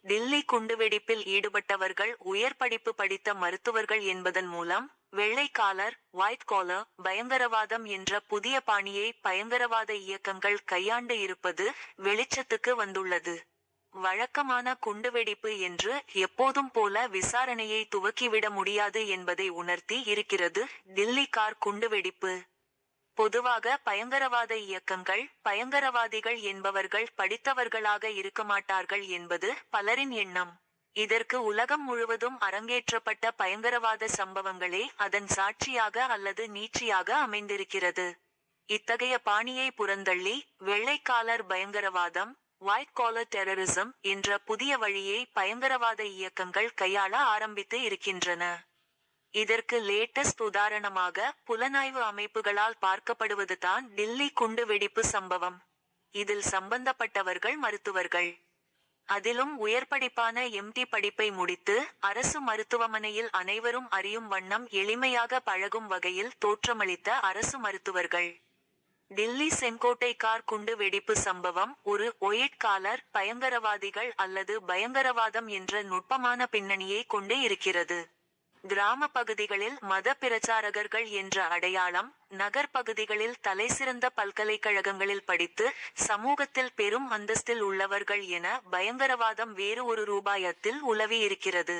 டில்லி குண்டுவெடிப்பில் ஈடுபட்டவர்கள் உயர் படிப்பு படித்த மருத்துவர்கள் என்பதன் மூலம் வெள்ளை காலர் ஒயிட் காலர் பயங்கரவாதம் என்ற புதிய பாணியை பயங்கரவாத இயக்கங்கள் கையாண்டு இருப்பது வெளிச்சத்துக்கு வந்துள்ளது. வழக்கமான குண்டுவெடிப்பு என்று எப்போதும் போல விசாரணையை துவக்கிவிட முடியாது என்பதை உணர்த்தி இருக்கிறது டில்லி கார் குண்டுவெடிப்பு. பொதுவாக பயங்கரவாத இயக்கங்கள் பயங்கரவாதிகள் என்பவர்கள் படித்தவர்களாக இருக்க மாட்டார்கள் என்பது பலரின் எண்ணம். இதற்கு உலகம் முழுவதும் அரங்கேற்றப்பட்ட பயங்கரவாத சம்பவங்களே அதன் சாட்சியாக அல்லது நீட்சியாக அமைந்திருக்கிறது. இத்தகைய பாணியை புறந்தள்ளி வெள்ளைக்காலர் பயங்கரவாதம் ஒயிட் காலர் டெரரிசம் என்ற புதிய வழியை பயங்கரவாத இயக்கங்கள் கையாள ஆரம்பித்து இருக்கின்றன. இதற்கு லேட்டஸ்ட் உதாரணமாக புலனாய்வு அமைப்புகளால் பார்க்கப்படுவதுதான் டில்லி குண்டு வெடிப்பு சம்பவம். இதில் சம்பந்தப்பட்டவர்கள் மருத்துவர்கள். அதிலும் உயர் படிப்பான எம்டி படிப்பை முடித்து அரசு மருத்துவமனையில் அனைவரும் அறியும் வண்ணம் எளிமையாக பழகும் வகையில் தோற்றமளித்த அரசு மருத்துவர்கள். டில்லி செங்கோட்டை கார் குண்டு வெடிப்பு சம்பவம் ஒரு ஒயிட் காலர் பயங்கரவாதிகள் அல்லது பயங்கரவாதம் என்ற நுட்பமான பின்னணியை கொண்டு இருக்கிறது. கிராம பகுதிகளில் மத பிரச்சாரகர்கள் என்ற அடையாளம் நகர் பகுதிகளில் தலைசிறந்த பல்கலைக்கழகங்களில் படித்து சமூகத்தில் பெரும் அந்தஸ்தில் உள்ளவர்கள் என பயங்கரவாதம் வேறு ஒரு ரூபாயத்தில் உலவி இருக்கிறது.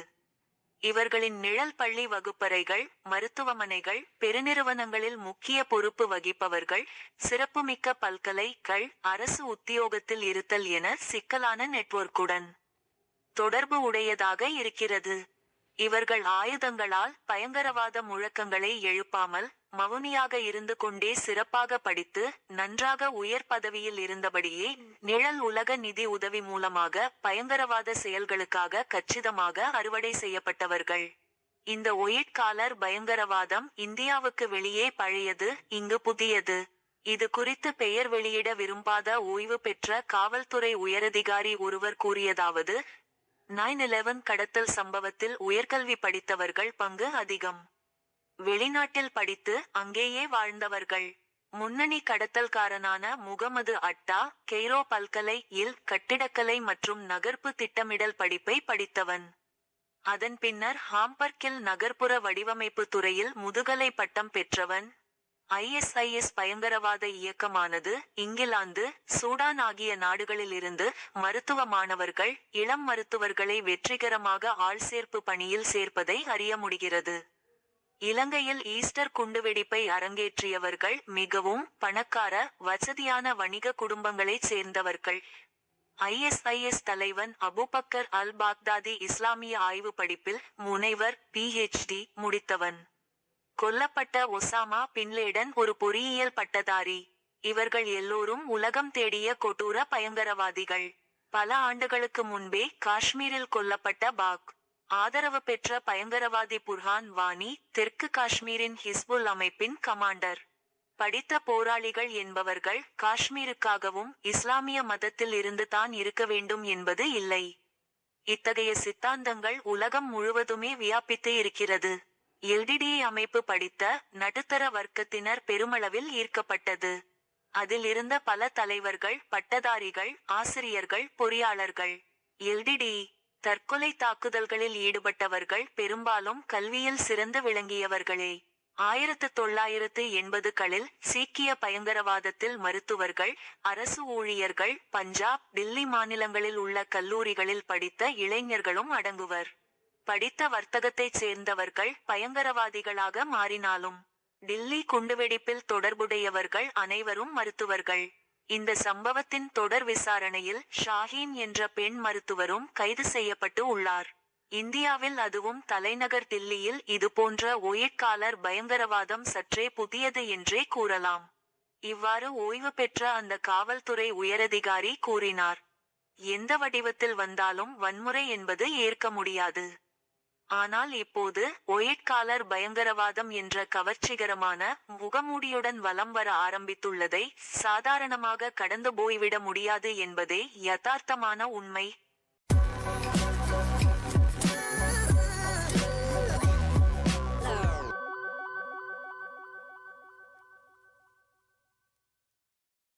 இவர்களின் நிழல் பள்ளி வகுப்பறைகள் மருத்துவமனைகள் பெருநிறுவனங்களில் முக்கிய பொறுப்பு வகிப்பவர்கள் சிறப்புமிக்க பல்கலைகள் அரசு உத்தியோகத்தில் இருத்தல் என சிக்கலான நெட்வொர்க்குடன் தொடர்பு உடையதாக இருக்கிறது. இவர்கள் ஆயுதங்களால் பயங்கரவாத முழக்கங்களை எழுப்பாமல் மவுனியாக இருந்து கொண்டே சிறப்பாக படித்து நன்றாக உயர் பதவியில் இருந்தபடியே நிழல் உலக நிதி உதவி மூலமாக பயங்கரவாத செயல்களுக்காக கச்சிதமாக அறுவடை செய்யப்பட்டவர்கள். இந்த ஒயிட் காலர் பயங்கரவாதம் இந்தியாவுக்கு வெளியே பழையது இங்கு புதியது. இது குறித்து பெயர் வெளியிட விரும்பாத ஓய்வு பெற்ற காவல்துறை உயரதிகாரி ஒருவர் கூறியதாவது நைன் இலெவன் கடத்தல் சம்பவத்தில் உயர்கல்வி படித்தவர்கள் பங்கு அதிகம். வெளிநாட்டில் படித்து அங்கேயே வாழ்ந்தவர்கள். முன்னணி கடத்தல்காரனான முகமது அட்டா கெய்ரோ பல்கலை இல் கட்டிடக்கலை மற்றும் நகர்ப்பு திட்டமிடல் படிப்பை படித்தவன். அதன் பின்னர் ஹாம்பர்கில் நகர்ப்புற வடிவமைப்பு துறையில் முதுகலை பட்டம் பெற்றவன். ஐஎஸ்ஐஎஸ் பயங்கரவாத இயக்கமானது இங்கிலாந்து சூடான் ஆகிய நாடுகளிலிருந்து மருத்துவ மாணவர்கள் இளம் மருத்துவர்களை வெற்றிகரமாக ஆள்சேர்ப்பு பணியில் சேர்ப்பதை அறிய முடிகிறது. இலங்கையில் ஈஸ்டர் குண்டுவெடிப்பை அரங்கேற்றியவர்கள் மிகவும் பணக்கார வசதியான வணிக குடும்பங்களைச் சேர்ந்தவர்கள். ஐஎஸ்ஐஎஸ் தலைவன் அபுபக்கர் அல் பாக்தாதி இஸ்லாமிய ஆய்வு படிப்பில் முனைவர் பிஹெச்டி முடித்தவன். கொல்லப்பட்ட ஒசாமா பின்லேடன் ஒரு பொறியியல் பட்டதாரி. இவர்கள் எல்லோரும் உலகம் தேடிய கொடூர பயங்கரவாதிகள். பல ஆண்டுகளுக்கு முன்பே காஷ்மீரில் கொல்லப்பட்ட பாக். ஆதரவு பெற்ற பயங்கரவாதி புர்ஹான் வானி தெற்கு காஷ்மீரின் ஹிஸ்புல் அமைப்பின் கமாண்டர். படித்த போராளிகள் என்பவர்கள் காஷ்மீருக்காகவும் இஸ்லாமிய மதத்தில் இருந்து தான் இருக்க வேண்டும் என்பது இல்லை. இத்தகைய சித்தாந்தங்கள் உலகம் முழுவதுமே வியாபித்து இருக்கிறது. எல்டிடிஏ அமைப்பு படித்த நடுத்தர வர்க்கத்தினர் பெருமளவில் ஈர்க்கப்பட்டது. அதில் இருந்த பல தலைவர்கள் பட்டதாரிகள் ஆசிரியர்கள் பொறியாளர்கள். எல்டிடி தற்கொலை தாக்குதல்களில் ஈடுபட்டவர்கள் பெரும்பாலும் கல்வியில் சிறந்து விளங்கியவர்களே. ஆயிரத்து தொள்ளாயிரத்து எண்பதுகளில் சீக்கிய பயங்கரவாதத்தில் மருத்துவர்கள் அரசு ஊழியர்கள் பஞ்சாப் டில்லி மாநிலங்களில் உள்ள கல்லூரிகளில் படித்த இளைஞர்களும் அடங்குவர். படித்த வர்த்தகத்தைச் சேர்ந்தவர்கள் பயங்கரவாதிகளாக மாறினாலும் டில்லி குண்டுவெடிப்பில் தொடர்புடையவர்கள் அனைவரும் மருத்துவர்கள். இந்த சம்பவத்தின் தொடர் விசாரணையில் ஷாஹீன் என்ற பெண் மருத்துவரும் கைது செய்யப்பட்டு உள்ளார். இந்தியாவில் அதுவும் தலைநகர் தில்லியில் இதுபோன்ற ஒயிட்காலர் பயங்கரவாதம் சற்றே புதியது என்றே கூறலாம். இவ்வாறு ஓய்வு பெற்ற அந்த காவல்துறை உயரதிகாரி கூறினார். எந்த வடிவத்தில் வந்தாலும் வன்முறை என்பது ஏற்க முடியாது. ஆனால் இப்போது ஒயிட்காலர் பயங்கரவாதம் என்ற கவர்ச்சிகரமான முகமூடியுடன் வலம் வர ஆரம்பித்துள்ளதை சாதாரணமாக கடந்து போய்விட முடியாது என்பதே யதார்த்தமான உண்மை.